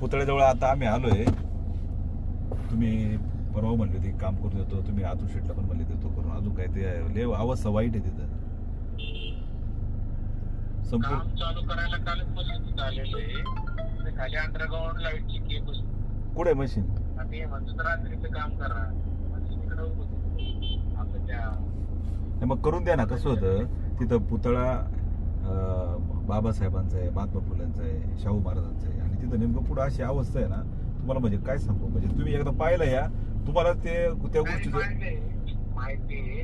पुतळ्याजवळ आता आम्ही आलोय. तुम्ही परवा म्हणले होते काम करून देतो तुम्ही आतू शेटला पण म्हणले देतो करून. अजून काय ते लय अवस्था वाईट आहे तिथं. संपूर्ण काम चालू करायला कालच मशीन आलेलं ते खाली अंडरग्राऊंड लाईटची केबल कुठे मशीन आणि रात्रीचं काम करा. मशीन इकडे त्या मग करून द्या ना कसं होतं? तिथं पुतळा बाबासाहेबांचा आहे महात्मा फुलेंचा आहे शाहू महाराजांचा आहे. आणि तिथं नेमकं पुढं अशी अवस्था आहे ना तुम्हाला म्हणजे काय सांगू? म्हणजे तुम्ही एकदा पाहिलं या तुम्हाला ते त्या गोष्टीचं.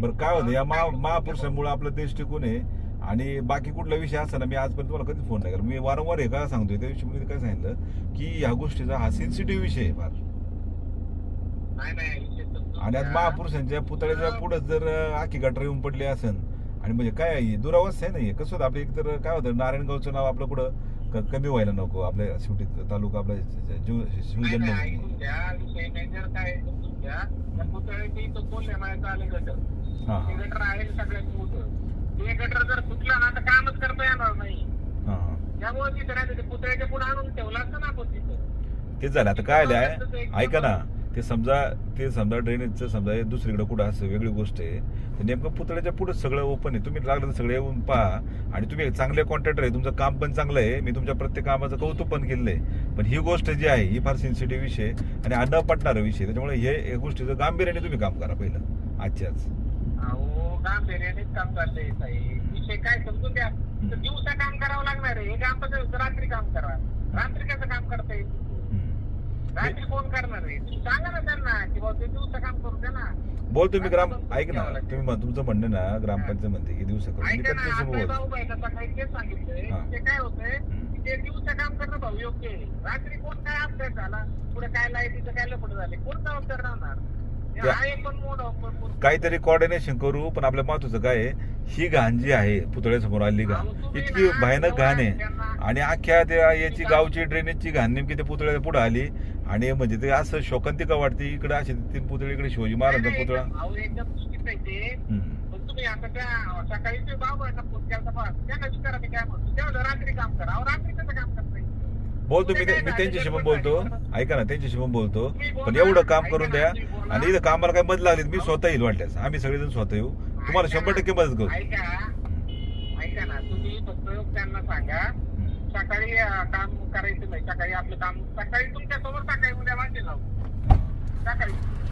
बरं काय होतं या महा महापुरुषांमुळे आपला देश टिकून आहे. आणि बाकी कुठला विषय असा ना मी आजपर्यंत तुम्हाला कधीच फोन नाही केला. मी वारंवार हे काय सांगतोय त्या विषयी काय सांगितलं की ह्या गोष्टीचा हा सेन्सिटिव्ह विषय आहे फार. आणि आज. महापुरुषांच्या पुतळ्याच्या पुढे जर आखी गटर येऊन पडली असेल आणि म्हणजे काय आहे, ही दुरावस्था आहे नाही कसं होतं आपलं एक तर काय होतं नारायणगावचं नाव आपलं कुठं कमी व्हायला नको आपल्या शेवटी तालुका आपला जीव शिवजन्म आहे आले हा. ते गटर आहे ते जर फुटलं ना तर कामच करता येणार नाही. त्यामुळे तिथं ते पुतळ्याच्या पुढे आणून ठेवलं असतं ना आपण तिथं. तेच झालं आता काय आलंय? ऐका ना. ते समजा ते समजा ड्रेनेजचं समजा हे दुसरीकडे कुठं असं वेगळी गोष्ट आहे तर नेमकं पुतळ्याच्या पुढे सगळं ओपन आहे. तुम्ही लागलं तर सगळे येऊन पहा. आणि तुम्ही चांगले कॉन्ट्रॅक्टर आहे तुमचं काम पण चांगलं आहे. मी तुमच्या प्रत्येक कामाचं कौतुक पण केलेलं आहे. पण ही गोष्ट जी आहे ही फार सेन्सिटिव्ह विषय आणि न पटणारा विषय. त्याच्यामुळे हे गोष्टीचं गांभीर्याने तुम्ही काम करा पहिलं. आजच्याच. गांभीर्यानेच काम चाललंय साहेब विषय काय समजून घ्या. तर दिवसा काम करावं लागणार आहे. हे काम रात्री काम करा. रात्री कसं काम करता येईल. रात्री कोण करणार आहे. तुम्ही सांगा ना त्यांना की बाबा ते दिवसा काम करू द्या ना. बोल तुम्ही ग्राम ऐक ना तुम्ही म्हण- तुमचं म्हणणं ना ग्रामपंचायत म्हणते की दिवसा करून मी ऐका ना त्यांच्याशी आपले बोल भाऊ बाई सकाळी तेच सांगितलंय. हा. ते काय होतंय की ते दिवसा काम करणं भाऊ योग्य आहे. रात्री कोण काय अपडेट झाला पुढे काय लाईटीचं काय लपड झाले कोण जबाबदार राहणार? हे त्या- आहे पण मोड काहीतरी कोऑर्डिनेशन करू पण आपल्या महत्वाचं काय आहे ही घाण जी आहे पुतळ्यासमोर आलेली घाण इतकी भयानक घाण आहे. आणि अख्ख्या त्या याची गावची ड्रेनेजची घाण नेमकी त्या पुतळ्याच्या पुढे आली. आणि म्हणजे ते असं शोकांतिका वाटते? इकडे असे तीन पुतळे इकडे शिवाजी महाराजांचा पुतळा. बोलतो मी मी त्यांच्याशी पण बोलतो. ऐका ना त्यांच्याशी पण बोलतो. पण एवढं काम करून द्या. आणि इथं कामाला काय मदत लागली मी स्वतः येईल वाटल्यास. आम्ही सगळेजण स्वतः येऊ. तुम्हाला शंभर टक्के मदत करू. ऐका. ना. तुम्ही फक्त त्यांना सांगा. सकाळी काम करायचं नाही. सकाळी आपलं काम सकाळी तुमच्यासमोर सकाळी उद्या माणसे लावू. सकाळी.